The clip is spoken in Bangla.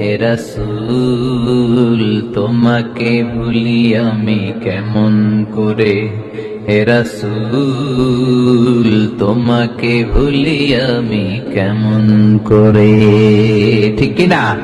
হে রসুল, তোমাকে ভুলি আমি কেমন করে? হে রসুল, তোমাকে ভুলি আমি কেমন করে? ঠিক না